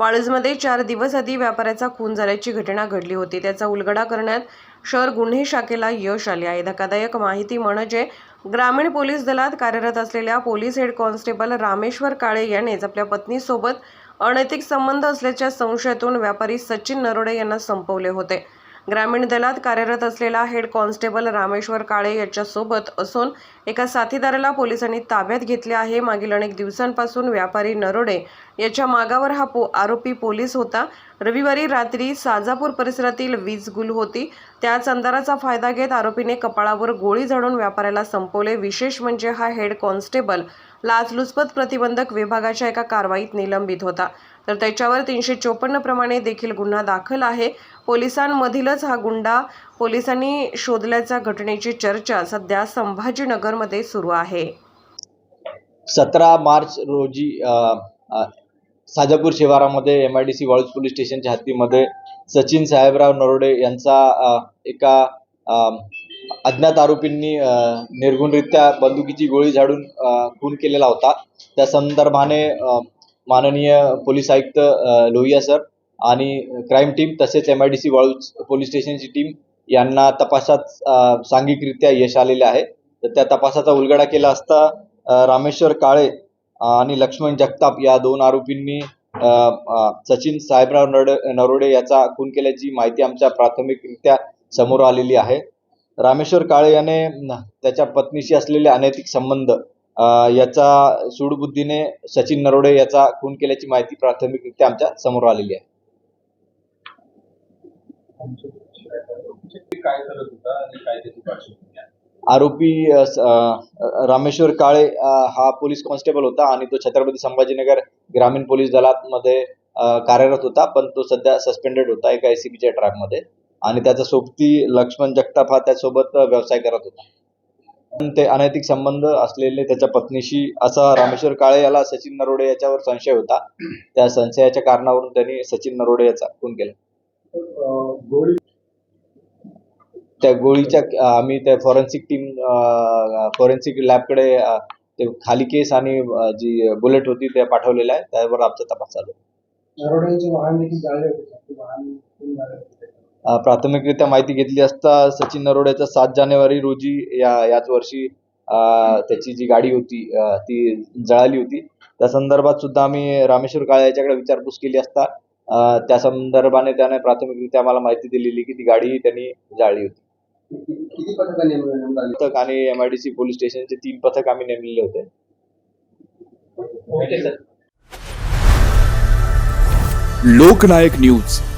वाळूजमध्ये चार दिवस आधी व्यापाऱ्याचा खून झाल्याची घटना घडली होती. त्याचा उलगडा करण्यात शहर गुन्हे शाखेला यश आले आहे. धक्कादायक माहिती म्हणजे ग्रामीण पोलीस दलात कार्यरत असलेल्या police head constable Rameshwar Kale यानेच आपल्या पत्नीसोबत अनैतिक संबंध असल्याच्या संशयातून व्यापारी सचिन नरोडे यांना संपवले होते. ग्रामीण दलात कार्यरत असलेला हेड कॉन्स्टेबल रामेश्वर काळे याच्यासोबत असून एका साथीदाराला पोलिसांनी ताब्यात घेतले आहे. मागील अनेक दिवसांपासून व्यापारी नरोडे याच्या मागावर हा पो आरोपी पोलीस होता. रविवारी रात्री साजापूर परिसरातील वीज गुल होती. त्याच अंधाराचा फायदा घेत आरोपीने कपाळावर गोळी झाडून व्यापाऱ्याला संपवले. विशेष म्हणजे हा हेड कॉन्स्टेबल लाचलुचपत प्रतिबंधक विभागाच्या एका कारवाईत निलंबित होता. तर त्याच्यावर तीनशे चोपन्न प्रमाणे देखील गुन्हा दाखल आहे. पोलिसांमधीलच हा गुंडा पोलिसांनी शोधल्याच्या घटनेची चर्चा सध्या संभाजीनगरमध्ये सुरू आहे. सतरा मार्च रोजी Sajapur शिवारामध्ये M I D C Waluj police स्टेशनच्या हद्दीमध्ये सचिन साहेबराव नरोडे यांचा एका अज्ञात आरोपींनी निर्गुणरित्या बंदुकीची गोळी झाडून खून केलेला होता. त्या संदर्भाने माननीय पोलीस आयुक्त लोहिया सर आणि क्राईम टीम तसेच M I D C Waluj police स्टेशनची team यांना तपासात सांघिकरित्या यश आलेले आहे. तर त्या तपासाचा उलगडा केला असता रामेश्वर काळे आणि लक्ष्मण जगताप या दोन आरोपींनी सचिन साहेबराव नरोडे नरोडे याचा खून केल्याची माहिती आमच्या प्राथमिकरित्या समोर आलेली आहे. रामेश्वर काळे याने त्याच्या पत्नीशी असलेले अनैतिक संबंध याचा सूडबुद्धीने सचिन नरोडे याचा खून केल्याची माहिती प्राथमिकरित्या आमच्यासमोर आलेली आहे. काय करत होता आणि काय त्याची पार्श्वभूमी आहे? आरोपी रामेश्वर काळे हा पोलीस कॉन्स्टेबल होता आणि तो छत्रपती संभाजीनगर ग्रामीण पोलीस दलामध्ये मध्ये कार्यरत होता पण तो सध्या सस्पेंडेड होता एका एसीबीच्या ट्रॅकमध्ये आणि त्याचा सोबती लक्ष्मण जगताप हा त्यासोबत व्यवसाय करत होता. पण ते अनैतिक संबंध असलेले त्याच्या पत्नीशी असा रामेश्वर काळे याला सचिन नरोडे याच्यावर संशय होता. त्या संशयाच्या कारणावरून त्यांनी सचिन नरोडे याचा खून केला. गोळी त्या गोळीच्या आम्ही त्या फॉरेन्सिक टीम फॉरेन्सिक लॅबकडे ते खाली केस आणि जी बुलेट होती त्या पाठवलेल्या आहे त्यावर आमचा तपास चालू. नरोड्यांचे प्राथमिकरित्या माहिती घेतली असता सचिन नरोडेचा सात जानेवारी रोजी या याच वर्षी त्याची जी गाडी होती ती जळाली होती. त्या संदर्भात सुद्धा आम्ही रामेश्वर काळे याच्याकडे विचारपूस केली असता. त्या संदर्भाने त्याने प्राथमिकरित्या आम्हाला माहिती दिलेली की ती गाडी त्यांनी जाळली होती. किती पथकं आणि एमआयडीसी पोलीस स्टेशनचे तीन पथक आम्ही नेमलेले होते. Okay sir. लोकनायक न्यूज.